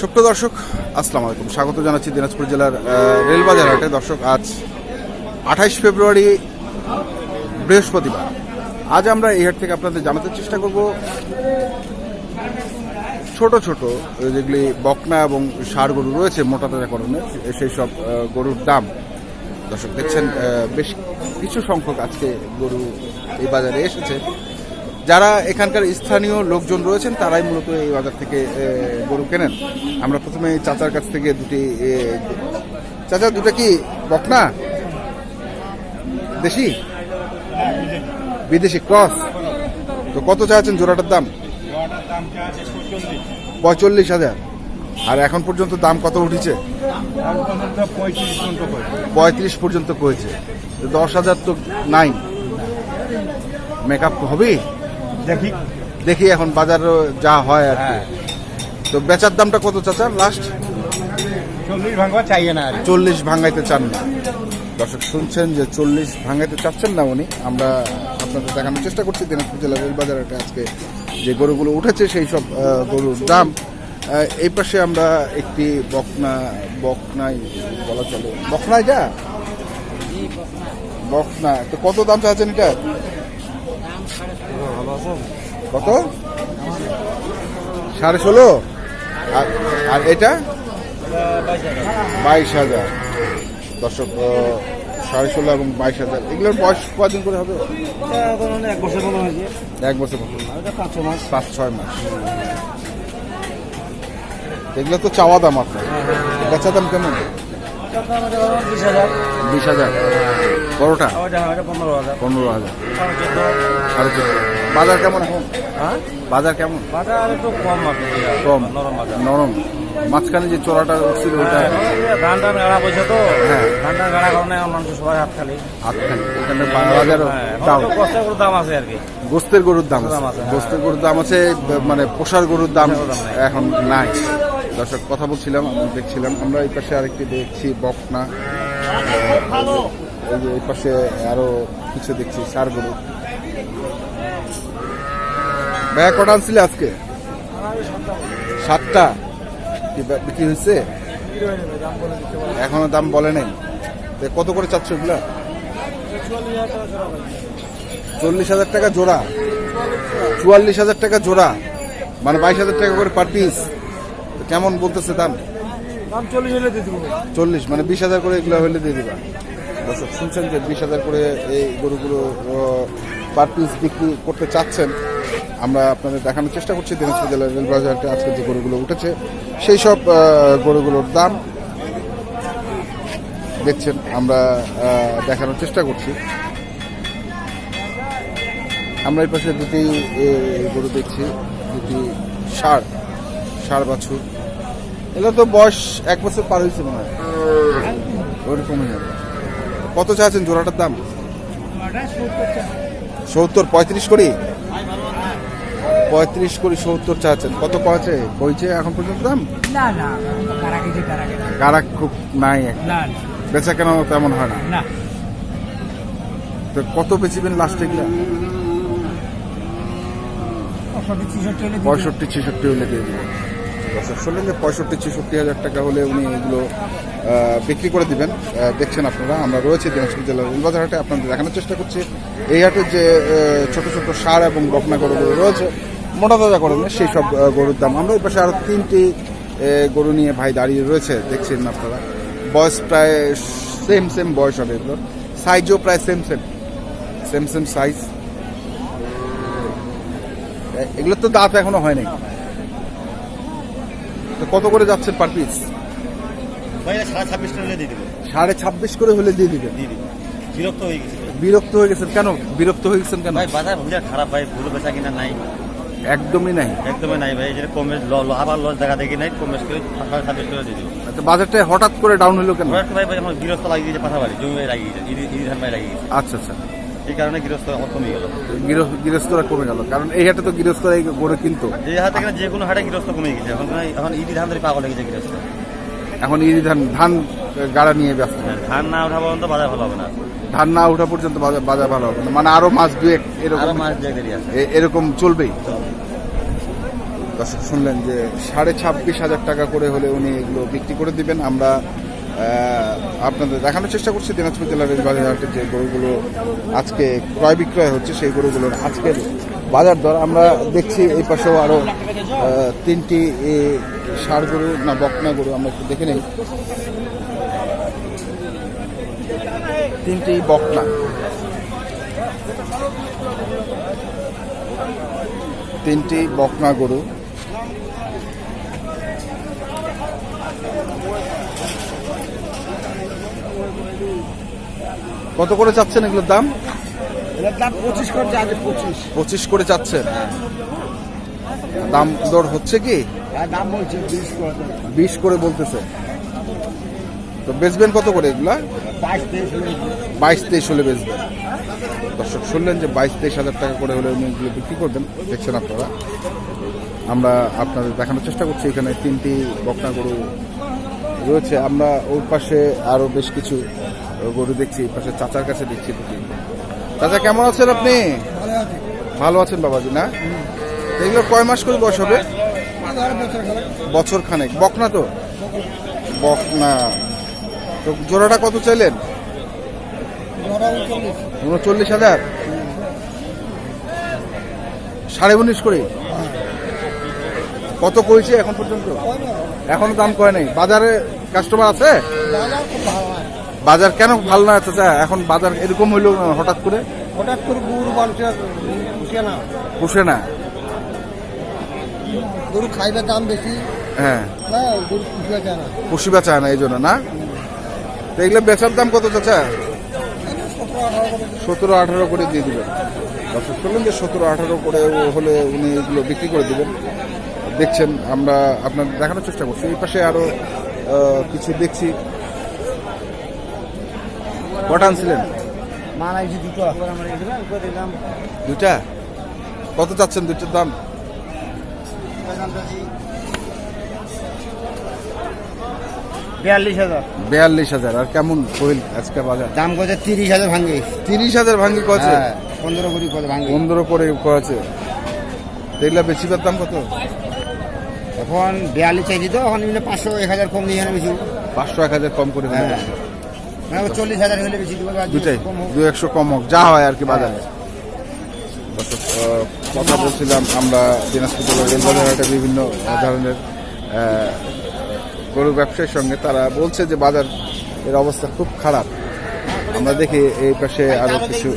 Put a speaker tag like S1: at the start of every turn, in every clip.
S1: সুপ্রিয় দর্শক, আসসালামু আলাইকুম। স্বাগত জানাচ্ছি দিনাজপুর জেলার রেলবাজার হাটে। দর্শক, আজ আঠাইশ ফেব্রুয়ারি, বৃহস্পতিবার। আজ আমরা এই হাট থেকে আপনাদের জানাতে চেষ্টা করব ছোট ছোট যেগুলি বকনা এবং ষাড় গরু রয়েছে মোটা তাজাকরণের সেই সব গরুর দাম। দর্শক, দেখছেন বেশ কিছু সংখ্যক আজকে গরু এই বাজারে এসেছে। যারা এখানকার স্থানীয় লোকজন রয়েছেন, তারাই মূলত এই বাজার থেকে গরু কেনেন। আমরা প্রথমে চাচার কাছ থেকে দুটি চাচা, দুটো কি বকনা? দেশি? বিদেশি, ক্রস। তো কত চাচ্ছেন জোড়াটার দাম? পঁয়চল্লিশ হাজার। আর এখন পর্যন্ত দাম কত উঠেছে? পঁয়ত্রিশ পর্যন্ত করেছে তো দশ হাজার তো নাই। মেকআপ হবে
S2: দেখি
S1: দেখি এখন বাজার যা হয় আর কি। তো বেচার দামটা কত চাচা লাস্ট
S2: চল্লিশ ভাঙবা চাইয়ে না
S1: চল্লিশ ভাঙাইতে চান না। দর্শক শুনছেন যে চল্লিশ ভাঙাইতে চাচ্ছেন না উনি। আমরা আপনাদের দেখানোর চেষ্টা করছি দিনাজপুর জেলার রেলবাজারে আজকে যে গরুগুলো উঠেছে সেই সব গরুর দাম। এই পাশে আমরা একটি বকনা বকনাই বলা চলে। বকনাই যা? বকনা। তো কত দাম চাচ্ছেন এটা? কত? সাড়ে ষোলো? আর আর এটা? বাইশ হাজার। দর্শক সাড়ে ষোলো এবং বাইশ হাজার। এগুলোর বয়স কদিন করে হবে?
S2: এক বছর
S1: এক বছর
S2: পাঁচ মাস।
S1: পাঁচ ছয় মাস। এগুলো তো চাওয়া দাম আপনার। বেচা দাম কেমন?
S2: বিশ হাজার।
S1: বড়টা
S2: ওটা ওটা পনেরো হাজার।
S1: পনেরো হাজার
S2: সাড়ে চোদ্দ
S1: বাজার কেমন? এখন
S2: হ্যাঁ?
S1: বাজার কেমন?
S2: বাজার একটু কম
S1: কম।
S2: নরম
S1: মাঝখানে যে চোরাটা ছিল ওইটা?
S2: ধান টান গাড়া পয়সা তো।
S1: হ্যাঁ।
S2: ধান টান গাড়া কারণে মানুষ সবাই হাত খালি
S1: হাতখানি এখানে বাজারও
S2: হ্যাঁ
S1: দাম।
S2: কষ্টের করে দাম আছে আর কি।
S1: গোস্তের গরুর দাম আছে।
S2: হ্যাঁ।
S1: গোস্তের গরুর দাম আছে মানে পোষার গরুর দাম এখন নাই। দর্শক, কথা বলছিলাম দেখছিলাম। আমরা এই পাশে আরেকটি দেখছি, বকনা। এই যে এই পাশে আরও কিছু দেখছি সার গরু ভাইয়া, কটা আনছিলে আজকে? সাতটা। বিক্রি হয়েছে? এখনও দাম বলে নাই। কত করে চাচ্ছ এগুলা? চল্লিশ হাজার টাকা জোড়া। চুয়াল্লিশ হাজার টাকা জোড়া। মানে বাইশ হাজার টাকা করে পার পিস কেমন বলতেছে দাম?
S2: দাম চল্লিশ হলে দিয়ে দেবো।
S1: চল্লিশ মানে বিশ হাজার করে এগুলো হলে দিয়ে দিবা। দর্শক শুনছেন যে বিশ হাজার করে এই গরুগুলো পার পিস বিক্রি করতে চাচ্ছেন আমরা আপনাদের দেখানোর চেষ্টা করছি দিনাজপুর জেলার রেলবাজারতে আজকে যে গরুগুলো উঠেছে সেই সব গরুগুলোর দাম দেখছেন আমরা দেখানোর চেষ্টা করছি। আমরা এই পাশে দুটি গরু দেখছি দুটি ষাড় ষাড় বাছুর। এগুলো তো বয়স এক বছর পার হয়েছে মনে হয়। ওরকমই হবে কত চাচ্ছেন জোড়াটার দাম? সত্তর পঁয়ত্রিশ করি? পঁয়ত্রিশ করি সত্তর চাচ্ছেন কত কয়েছে কইছে এখন পর্যন্ত দাম?
S2: কারা
S1: খুব নাই। বেচা কেন তেমন হয় না। তো কত বেচিবেন লাস্টে গিয়া?
S2: পঁয়ষট্টি ছেষট্টি হলে
S1: দিয়ে দিবেন দর্শক শুনলেন যে পঁয়ষট্টি, ছেষট্টি হাজার টাকা হলে উনি এগুলো বিক্রি করে দিবেন। দেখছেন আপনারা, আমরা রয়েছি দিনাজপুর জেলার রেলবাজার হাটে। আপনাদের দেখানোর চেষ্টা করছি। এই হাটে যে ছোট ছোট সার এবং বকনা গরুগুলো রয়েছে, মোটা তাজা করণের সেই সব গরুর দাম। আমরা এই পাশে আরও তিনটি গরু নিয়ে ভাই দাঁড়িয়ে রয়েছে, দেখছেন আপনারা। বয়স প্রায় সেম সেম বয়স হবে এগুলোর। সাইজও প্রায় same same same same size এগুলোর তো দাঁত এখনও হয় কত করে যাচ্ছে পার পিস
S3: ভাই সাড়ে ছাব্বিশ টাকা দিয়ে দেবো।
S1: সাড়ে ছাব্বিশ করে হলে দিয়ে দিবেন?
S3: বিরক্ত হয়ে গেছে
S1: বিরক্ত হয়ে গেছেন কেন? বিরক্ত হয়ে গেছেন কেন?
S3: ভাই বাজার বুঝা খারাপ ভাই ভুল বেচা কিনা নাই।
S1: একদমই নাই।
S3: একদমই নাই ভাই যেটা কমে আবার লস দেখা দেখি নাই কমে করে ছাব্বিশ টাকা দিয়ে দিবো।
S1: আচ্ছা, বাজারটা হঠাৎ করে ডাউন হলো কেন?
S3: ভাই ভাই আমার গৃহস্থ লাগিয়ে দিয়েছে পাশাপাশি জমি লাগিয়ে দিয়েছে ইদি ধান ভাই লাগিয়ে
S1: আচ্ছা আচ্ছা।
S3: এই কারণে গৃহস্থ আমার কমে গেল।
S1: গৃহ- গৃহস্থরা কমে গেল। কারণ এই হাটে তো গৃহস্থরা এই গড়ে কিনতো।
S3: যে হাতে কিনা যে কোনো হাটে গৃহস্থ কমে গেছে। এখন এখন ইদি ধান ধরে পাগল হয়ে গেছে গৃহস্থ।
S1: এখন ইরি ধান ধান গাড়া নিয়ে ব্যস্ত।
S3: হ্যাঁ, ধান না ওঠা পর্যন্ত বাজার ভালো হবে না।
S1: ধান না ওঠা পর্যন্ত বাজার ভালো হবে না। মানে আরও মাস দুয়েক এরকম
S3: মাস দেরি আছে।
S1: এরকম চলবেই। দর্শক শুনলেন যে সাড়ে ছাব্বিশ হাজার টাকা করে হলে উনি এগুলো বিক্রি করে দিবেন। আমরা আপনাদের দেখানোর চেষ্টা করছি, দিনাজপুর জেলার এই বাজার হাটে যে গরুগুলো আজকে ক্রয় বিক্রয় হচ্ছে, সেই গরুগুলোর আজকের বাজার দর। আমরা দেখছি এই পাশেও আরও তিনটি ষাড় গরু না বকনা গরু, আমরা একটু দেখে নিই। তিনটি বকনা। তিনটি বকনা গরু। কত করে চাচ্ছেন এগুলোর দাম?
S2: দাম পঁচিশ আগে পঁচিশ।
S1: পঁচিশ করে চাচ্ছেন। দাম দর হচ্ছে কি?
S2: দাম বলছে বিশ করে
S1: বিশ করে বলতেছে। তো বেচবেন কত করে এগুলা?
S2: বাইশ তেইশ
S1: হলে বেচবেন। দর্শক শুনলেন যে বাইশ তেইশ হাজার টাকা করে হলে উনি এগুলো বিক্রি করবেন। দেখছেন আপনারা? আমরা আপনাদের দেখানোর চেষ্টা করছি। এখানে তিনটি বকনা গরু রয়েছে। আমরা ওর পাশে আরও বেশ কিছু গরু দেখছি পাশে চাচার কাছে দেখছি দুটি। চাচা, কেমন আছেন আপনি? ভালো আছেন বাবাজি, না? এগুলো কয় মাস করে বয়স হবে? বছর খানেক। বকনা তো? বকনা। তো জোড়াটা কত চাইলেন? উনচল্লিশ হাজার? সাড়ে উনিশ করে? কত করেছে এখন পর্যন্ত? এখনও দাম কয় নাই? বাজারে কাস্টমার আছে? বাজার কেন ভালো না চাচা এখন বাজার এরকম হইল হঠাৎ করে?
S2: হঠাৎ করে গরু মানুষের উঠে না।
S1: পুষে না?
S2: গরু খাইবার দাম বেশি।
S1: হ্যাঁ।
S2: গরু পুষবে যায় না।
S1: পুষিবা চায় না এই জন্য না? তো এগুলো বেচার দাম কত চাচা? সতেরো আঠারো করে দিয়ে দিবেন। দর্শক শুনলেন যে সতেরো আঠারো করে হলে উনি এগুলো বিক্রি করে দিবেন। দেখছেন আমরা আপনার দেখানোর চেষ্টা করছি। এই পাশে আরও আহ, কিছু দেখছি। কটা আনছিলেন?
S2: দুটো।
S1: কত চাচ্ছেন দুইটার দাম?
S2: বিয়াল্লিশ হাজার।
S1: বিয়াল্লিশ হাজার। আর কেমন কইল আজকে বাজার?
S2: দাম করছে তিরিশ হাজার ভাঙ্গে।
S1: তিরিশ হাজার ভাঙ্গি কছে
S2: হ্যাঁ, পনেরো কুড়ি করে ভাঙ্গে।
S1: পনেরো করে কয়েছে দেখলে বেশিবার দাম কত?
S2: এখন বিয়াল্লিশ চাইছি তো এখন পাঁচশো এক হাজার কম দিয়ে বেশি।
S1: পাঁচশো এক হাজার কম করে
S2: মানে চল্লিশ হাজার হলে বেশি
S1: দুটাই দু একশো কম হোক। যা হয় আর কি বাজারে। কথা বলছিলাম আমরা দিনাজপুর জেলার রেলবাজার বিভিন্ন ধরনের গরু ব্যবসায়ীর সঙ্গে তারা বলছে যে বাজার এর অবস্থা খুব খারাপ। আমরা দেখি এই পাশে আরও কিছু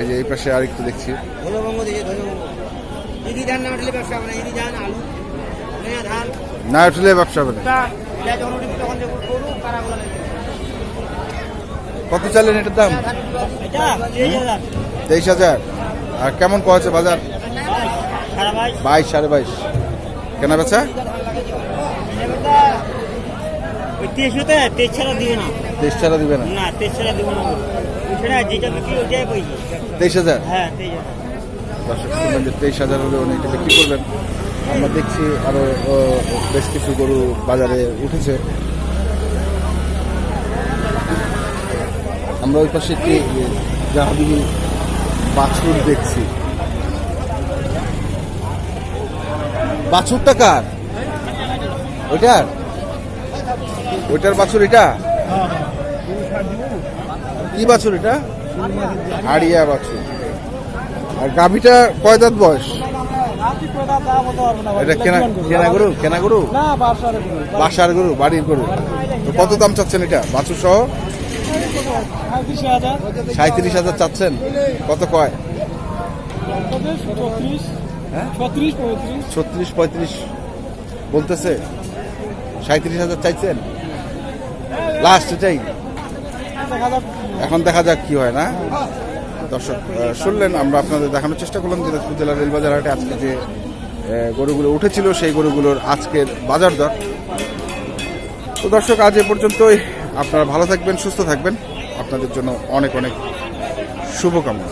S1: এই যে এই পাশে আর একটু দেখছি
S2: ধর্মবঙ্গ দিকে ধর্মবঙ্গ ইদি ধান না উঠলে ব্যবসা হবে
S1: কত চালেন এটার দাম?
S2: তেইশ হাজার।
S1: আর কেমন কয়েছে বাজার? বাইশ। সাড়ে বাইশ। কেনা বেচা?
S2: তেইশ ছাড়া দিবে না।
S1: তেইশ হাজার?
S2: হ্যাঁ তেইশ হাজার
S1: হলে উনি এটা বিক্রি করবেন। আমরা দেখছি আরও বেশ কিছু গরু বাজারে উঠেছে। আমরা ওই পাশে একটি জাহাবি বাছুর দেখছি। বাছুরটা কার? ওইটার? ওইটার বাছুর এটা? কি বাছুর এটা? আড়িয়া বাছুর। আর গাভিটা কয় দাঁত বয়স? এটা কেনা কেনা গরু? কেনা গরু?
S2: বাসার
S1: গরু বাড়ির গরু। তো কত দাম চাচ্ছেন এটা? বাছুর সহ? সাঁত্রিশ হাজার। চাচ্ছেন। কত কয়?
S2: ছত্রিশ
S1: হ্যাঁ?
S2: পঁয়ত্রিশ।
S1: বলতেছে। সাঁত্রিশ হাজার চাইছেন? লাস্ট এটাই। এখন দেখা যাক কি হয় না। দর্শক শুনলেন, আমরা আপনাদের দেখানোর চেষ্টা করলাম দিনাজপুর জেলার রেলবাজার হাটে আজকে যে গরুগুলো উঠেছিল, সেই গরুগুলোর আজকের বাজার দর। তো দর্শক, আজ এ পর্যন্তই। আপনারা ভালো থাকবেন, সুস্থ থাকবেন। আপনাদের জন্য অনেক অনেক শুভকামনা।